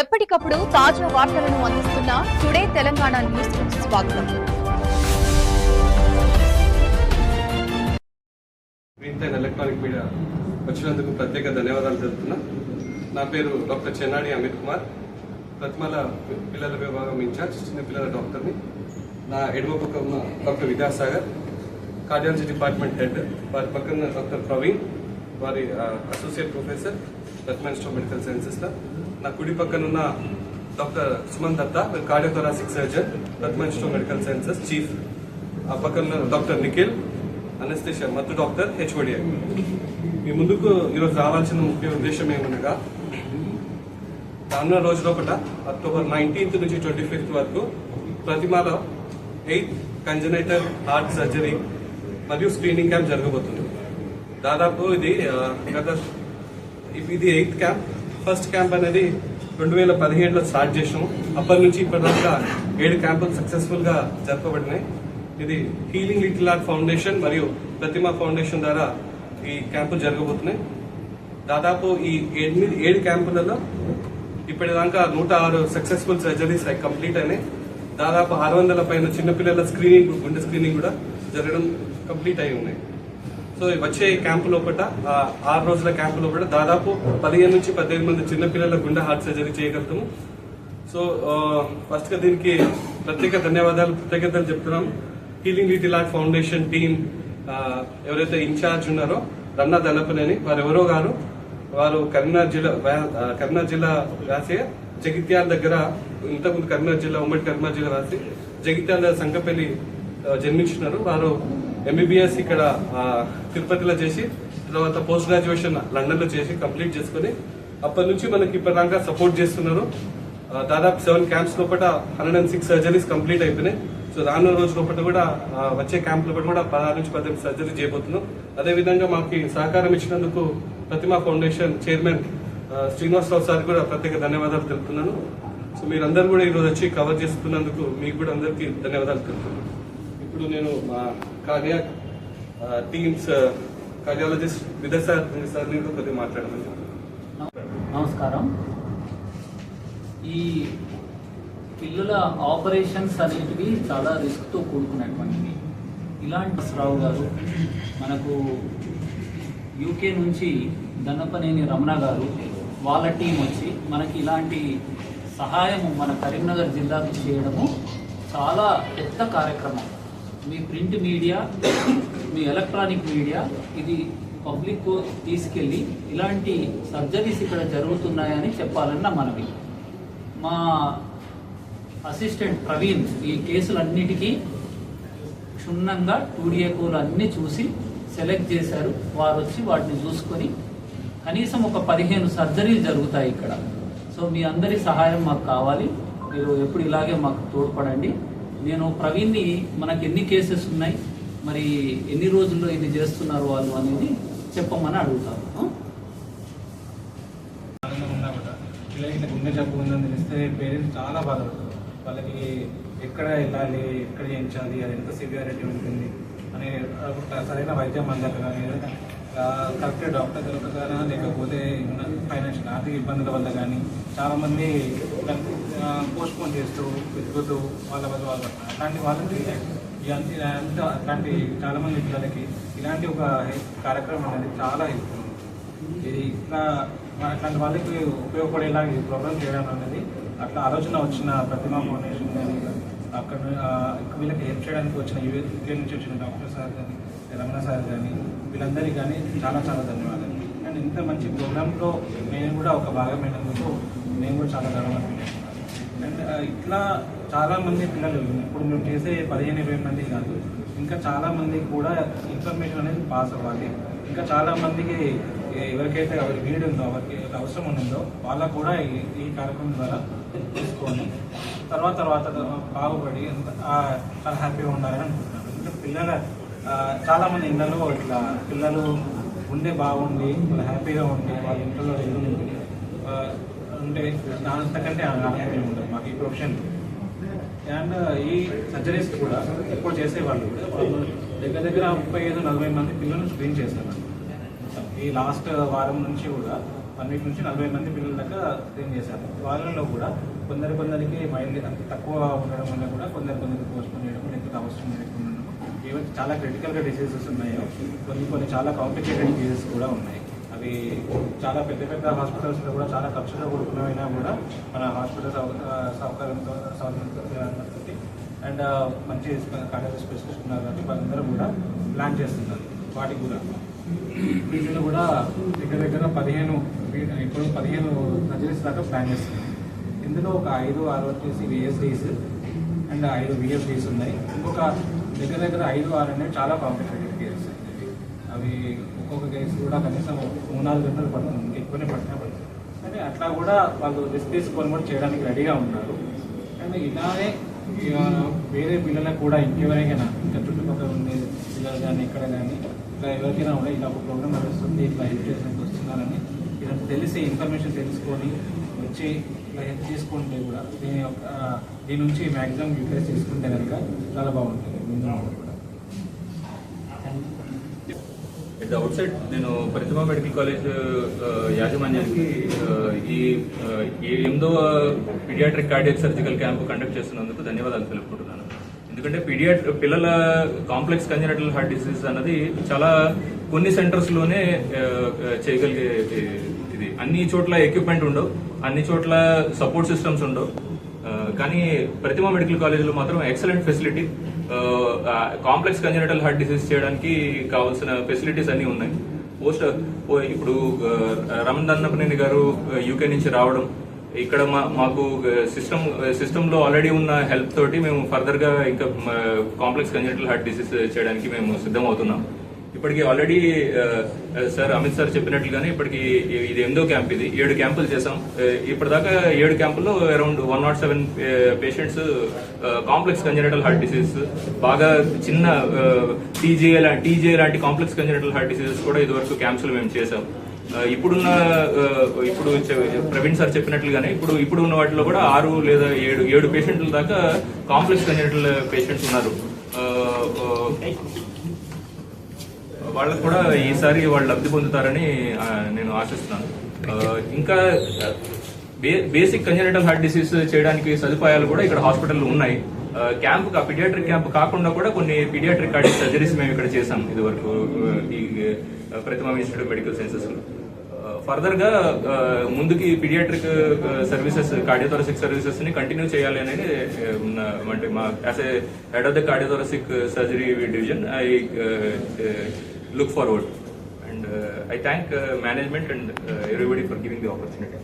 ఎప్పటికప్పుడు తాజా వార్తలను అందిస్తున్న టుడే తెలంగాణ న్యూస్ స్వాగతం. గ్రీన్ టైన్ ఎలక్ట్రానిక్ మీడియా వచ్చినందుకు ప్రత్యేక ధన్యవాదాలు తెలుపుతున్నా. నా పేరు డాక్టర్ చెన్నాడి అమిత్ కుమార్. ప్రతిమల పిల్లల విభాగం ఇన్ఛార్జ్ చిన్నపిల్లల డాక్టర్ని నా. ఎడమ పక్క ఉన్న doctor Vidyasagar cardiology department head వారి పక్కన డాక్టర్ ప్రవీణ్ వారి associate professor Pratima institute medical సైన్సెస్లో నా కుడి పక్కన ఉన్న doctor Suman Datta cardiothoracic surgeon Pratima medical sciences chief ఆ పక్కన డాక్టర్ నిఖిల్ అనస్థిషియా మత్తు డాక్టర్ హెచ్ఓడిఐ మీ ముందుకు ఈరోజు రావాల్సిన ముఖ్య ఉద్దేశం ఏమనగా రానున్న రోజు లోపల అక్టోబర్ నైన్టీన్త్ నుంచి ట్వంటీ ఫిఫ్త్ వరకు ప్రతిమాలో ఎయిత్ కంజనైటర్ హార్ట్ సర్జరీ మరియు స్క్రీనింగ్ క్యాంప్ జరగబోతుంది. దాదాపు ఇది గత ఇది ఎయిత్ క్యాంప్ ఫస్ట్ క్యాంప్ అనేది రెండు వేల పదిహేడులో స్టార్ట్ చేసాము అప్పటి నుంచి ఇప్పటిదాకా ఏడు క్యాంపులు సక్సెస్ఫుల్గా జరపబడినాయి. ఇది హీలింగ్ లిటిల్ ఆర్ట్ ఫౌండేషన్ మరియు ప్రతిమ ఫౌండేషన్ ద్వారా ఈ క్యాంపులు జరగబోతున్నాయి. దాదాపు ఈ ఎనిమిది ఏడు క్యాంపులలో ఇప్పటిదాకా నూట ఆరు సక్సెస్ఫుల్ సర్జరీస్ కంప్లీట్ అయినాయి. దాదాపు ఆరు వందల పైన చిన్నపిల్లల స్క్రీనింగ్ గుండె స్క్రీనింగ్ కూడా జరగడం కంప్లీట్ అయి ఉన్నాయి. సో వచ్చే క్యాంపు లోపల ఆరు రోజుల క్యాంపు లోపల దాదాపు పదిహేను నుంచి పద్దెనిమిది మంది చిన్నపిల్లల గుండె హార్ట్ సర్జరీ చేయగలుగుతాము. సో ఫస్ట్గా దీనికి ప్రత్యేక ధన్యవాదాలు కృతజ్ఞతలు చెప్తున్నాం. Healing little heart foundation team ఎవరైతే ఇన్ఛార్జ్ ఉన్నారో రన్నా దళపనేని వారు ఎవరో గారు వారు కరీంనగర్ జిల్లా కరీంనగర్ జిల్లా రాసే జగిత్యాల దగ్గర ఇంతకుముందు కరీంనగర్ జిల్లా ఉమ్మడి కరీంనగర్ జిల్లా రాసి జగిత్యాల సంకపల్లి జన్మించినారు. వారు ఎంబీబీఎస్ ఇక్కడ తిరుపతిలో చేసి తర్వాత పోస్ట్ గ్రాడ్యుయేషన్ లండన్లో చేసి కంప్లీట్ చేసుకుని అప్పటి నుంచి మనకి ఇప్పటిదాకా సపోర్ట్ చేస్తున్నారు. దాదాపు సెవెన్ క్యాంప్స్ లోపల hundred and six surgeries complete అయిపోయినాయి. సో రానున్న రోజు లోపల కూడా వచ్చే క్యాంప్ లోపల కూడా పదహారు నుంచి పద్దెనిమిది సర్జరీ చేయబోతున్నాం. అదేవిధంగా మాకు సహకారం ఇచ్చినందుకు Pratima foundation chairman Srinivasarao sir కూడా ప్రత్యేక ధన్యవాదాలు తెలుపుతున్నాను. సో మీరందరూ కూడా ఈరోజు వచ్చి కవర్ చేస్తున్నందుకు మీకు కూడా అందరికీ ధన్యవాదాలు తెలుపుతున్నాను. ఇప్పుడు నేను మా cardiac teams cardiologist Vidya sir sir నేను కొద్దిగా మాట్లాడమని నమస్కారం. ఈ పిల్లల ఆపరేషన్స్ అనేటివి చాలా రిస్క్తో కూడుకున్నటువంటివి. ఇలాంటి రావు గారు మనకు యూకే నుంచి దన్నపనేని రమణ గారు వాళ్ళ టీం వచ్చి మనకి ఇలాంటి సహాయము మన కరీంనగర్ జిల్లాకు చేయడము చాలా పెద్ద కార్యక్రమం. మీ ప్రింట్ మీడియా మీ ఎలక్ట్రానిక్ మీడియా ఇది పబ్లిక్ తీసుకెళ్ళి ఇలాంటి సర్జరీస్ ఇక్కడ జరుగుతున్నాయని చెప్పాలన్న మనవి. మా అసిస్టెంట్ ప్రవీణ్ ఈ కేసులన్నిటికీ క్షుణ్ణంగా టూడిఏకోలు అన్ని చూసి సెలెక్ట్ చేశారు. వారు వచ్చి వాటిని చూసుకొని కనీసం ఒక పదిహేను సర్జరీలు జరుగుతాయి ఇక్కడ. సో మీ అందరి సహాయం మాకు కావాలి. మీరు ఎప్పుడు ఇలాగే మాకు తోడ్పడండి. నేను ప్రవీణ్ని మనకి ఎన్ని కేసెస్ ఉన్నాయి? మరి ఎన్ని రోజుల్లో ఇది చేస్తున్నారు వాళ్ళు అనేది చెప్పమని అడుగుతాను. ఉన్నా కూడా పిల్లలకి గుండె జబ్బు ఉందని తెలిస్తే పేరెంట్స్ చాలా బాధపడతారు. వాళ్ళకి ఎక్కడ వెళ్ళాలి ఎక్కడ చేయించాలి అది ఎంత సివియారిటీ ఉంటుంది అని సరైన వైద్యం అందక కానీ కరెక్ట్ డాక్టర్ దొరకగానా లేకపోతే ఫైనాన్షియల్ ఆర్థిక ఇబ్బందుల వల్ల కానీ చాలామంది పోస్ట్ పోన్ చేస్తూ వెతుకుతూ వాళ్ళ వల్ల వాళ్ళు అలాంటి వాళ్ళకి ఇలాంటి ఇలాంటి చాలామంది పిల్లలకి ఇలాంటి ఒక కార్యక్రమం అనేది చాలా ఇది ఇట్లా అట్లాంటి వాళ్ళకి ఉపయోగపడేలా ఈ ప్రోగ్రామ్ చేయడం అనేది అట్లా ఆలోచన వచ్చిన ప్రతిమా ఫౌండేషన్ కానీ అక్కడ వీళ్ళకి హెల్ప్ చేయడానికి వచ్చిన యూకే నుంచి వచ్చిన డాక్టర్ సార్ కానీ రమణ సార్ కానీ వీళ్ళందరికీ కానీ చాలా చాలా ధన్యవాదాలు. అండ్ ఇంత మంచి ప్రోగ్రాంలో నేను కూడా ఒక భాగమైనందుకు నేను కూడా చాలా గర్వపడుతున్నాను అండ్ ఇట్లా చాలామంది పిల్లలు ఇప్పుడు మేము చేసే పదిహేను ఇరవై మంది కాదు ఇంకా చాలామంది కూడా ఇన్ఫర్మేషన్ అనేది పాస్ అవ్వాలి. ఇంకా చాలామందికి ఎవరికైతే ఎవరి నీడ్ ఉందో ఎవరికి అవసరం ఉందో వాళ్ళకు కూడా ఈ కార్యక్రమం ద్వారా తీసుకొని తర్వాత తర్వాత బాగుపడి చాలా హ్యాపీగా ఉండాలని అనుకుంటున్నాను. ఇంకా పిల్లల చాలామంది చాలా మంది ఇళ్ళలో ఇట్లా పిల్లలు ఉండే బాగుండి వాళ్ళు హ్యాపీగా ఉండి వాళ్ళ ఇంట్లో ఇల్లు ఉండి ఉంటే అంతకంటే హ్యాపీ ఉంటుంది మాకు ఈ ప్రొఫెషన్ అండ్ ఈ సర్జరీస్ కూడా ఎక్కువ చేసేవాళ్ళు కూడా వాళ్ళు దగ్గర దగ్గర ముప్పై ఐదు నలభై మంది పిల్లలను స్క్రీన్ చేశారు. ఈ లాస్ట్ వారం నుంచి కూడా వన్ నుంచి నలభై మంది పిల్లల దాకా స్క్రీన్ చేశారు. వాళ్ళలో కూడా కొందరు కొందరికి మైండ్ తక్కువ ఉండడం వల్ల కూడా కొందరు కొందరికి పోస్ట్పోన్ చేయడం లేకపోతే అవసరం లేకుండా ఈవెన్ చాలా క్రిటికల్గా డిసీజెస్ ఉన్నాయి కొన్ని కొన్ని చాలా కాంప్లికేటెడ్ డిసీజెస్ కూడా ఉన్నాయి. అవి చాలా పెద్ద పెద్ద హాస్పిటల్స్లో కూడా చాలా ఖర్చుతో కూడుకున్నవైనా కూడా మన హాస్పిటల్ సౌకర్యంతో సౌకర్యంతో అండ్ మంచి కార్డియాలజీ స్పెషలిస్ట్ ఉన్నారు కాబట్టి వాళ్ళందరూ కూడా ప్లాన్ చేస్తున్నారు. వాటికి కూడా. వీటిలో కూడా దగ్గర దగ్గర పదిహేను ఇప్పుడు పదిహేను సర్జరీస్ దాకా ప్లాన్ చేస్తున్నారు. ఇందులో ఒక ఐదు ఆరు వచ్చేసి విఎస్డీస్ అండ్ ఐదు విఎస్డీస్ ఉన్నాయి. ఇంకొక దగ్గర దగ్గర ఐదు ఆరు చాలా కాంప్లికేటెడ్ కేసెస్ అవి ఒక్కొక్క కేసు కూడా కనీసం మూడు నాలుగు గంటలు పడుతుంది ఎక్కువనే పట్టినా పడుతుంది. కానీ అట్లా కూడా వాళ్ళు రిస్క్ తీసుకొని కూడా చేయడానికి రెడీగా ఉన్నారు. అండ్ ఇలానే వేరే పిల్లలకు కూడా ఇంకెవరికైనా ఇంకా చుట్టుపక్కల ఉండే పిల్లలు కానీ ఇక్కడ కానీ ఇట్లా ఎవరికైనా ఉన్నాయి ఇలా ఒక ప్రోగ్రామ్ నడుస్తుంది ఇట్లా ఎడ్యుకేషన్కి వస్తున్నారని ఇలా తెలిసి ఇన్ఫర్మేషన్ తెలుసుకొని వచ్చి ఇలా హెల్ప్ తీసుకుంటే కూడా దీని యొక్క దీని నుంచి మ్యాక్సిమం యూటిలైజ్ చేసుకుంటే కనుక చాలా బాగుంటుంది. ముందు అవుట్ సైడ్ నేను ప్రతిభా మెడికల్ కాలేజ్ యాజమాన్యానికి ఈ ఎనిమిదవ paediatric cardiac surgical camp conduct చేస్తున్నందుకు ధన్యవాదాలు తెలుపుకుంటున్నాను. ఎందుకంటే పీడియాట్ పిల్లల కాంప్లెక్స్ కంజనటల్ హార్ట్ డిసీజ్ అన్నది చాలా కొన్ని సెంటర్స్లోనే చేయగలిగే ఇది. అన్ని చోట్ల ఎక్విప్మెంట్ ఉండవు. అన్ని చోట్ల సపోర్ట్ సిస్టమ్స్ ఉండవు కానీ ప్రతిమ మెడికల్ కాలేజీలో మాత్రం excellent facility complex congenital heart disease చేయడానికి కావాల్సిన ఫెసిలిటీస్ అన్నీ ఉన్నాయి. పోస్ట్ ఓ- ఇప్పుడు ఆ, రమణ్ దన్నపనేని గారు యూకే నుంచి రావడం ఇక్కడ మా- మాకు సిస్టమ్ సిస్టంలో ఆల్రెడీ ఉన్న హెల్ప్ తోటి మేము ఫర్దర్గా ఇంకా కాంప్లెక్స్ కంజనటల్ హార్ట్ డిసీజ్ చేయడానికి మేము సిద్ధం అవుతున్నాం ఇప్పటికి already sir uh, uh, Amit sir చెప్పినట్లుగానే ఇప్పటికి ఇది ఎనిమిదో క్యాంప్ ఇది. ఏడు క్యాంపులు చేసాం uh, ఇప్పటిదాకా ఏడు క్యాంపుల్లో around one not seven patients complex congenital heart disease బాగా చిన్న టీజీఏ టీజీఏ లాంటి కాంప్లెక్స్ కంజనటల్ హార్ట్ డిసీజెస్ కూడా ఇదివరకు క్యాంప్స్ మేము చేసాం ఇప్పుడున్న ఇప్పుడు ప్రవీణ్ సార్ చెప్పినట్లుగానే ఇప్పుడు ఇప్పుడు ఉన్న వాటిలో కూడా ఆరు లేదా ఏడు ఏడు పేషెంట్ల దాకా కాంప్లెక్స్ కంజనటల్ పేషెంట్స్ ఉన్నారు. వాళ్ళకు కూడా ఈసారి వాళ్ళు లబ్ధి పొందుతారని నేను ఆశిస్తున్నాను. ఇంకా బే- బేసిక్ కంజనటల్ హార్ట్ డిసీజ్ చేయడానికి సదుపాయాలు కూడా ఇక్కడ హాస్పిటల్ ఉన్నాయి. క్యాంప్ కా- పిడియాట్రిక్ క్యాంప్ కాకుండా కూడా కొన్ని పిడియాట్రిక్ కార్డియక్ సర్జరీస్ మేము ఇక్కడ చేసాం ఇది వరకు ఈ ప్రతిమ ఇన్స్టిట్యూట్ మెడికల్ సైన్సెస్లో. ఫర్దర్గా ముందుకి పిడియాట్రిక్ సర్వీసెస్ కార్డియోథొరసిక్ సర్వీసెస్ని కంటిన్యూ చేయాలి అనేది ఉన్న అంటే మా as a head of the cardiothoracic surgery division I look forward. And uh, I thank uh, management and uh, everybody for giving the opportunity.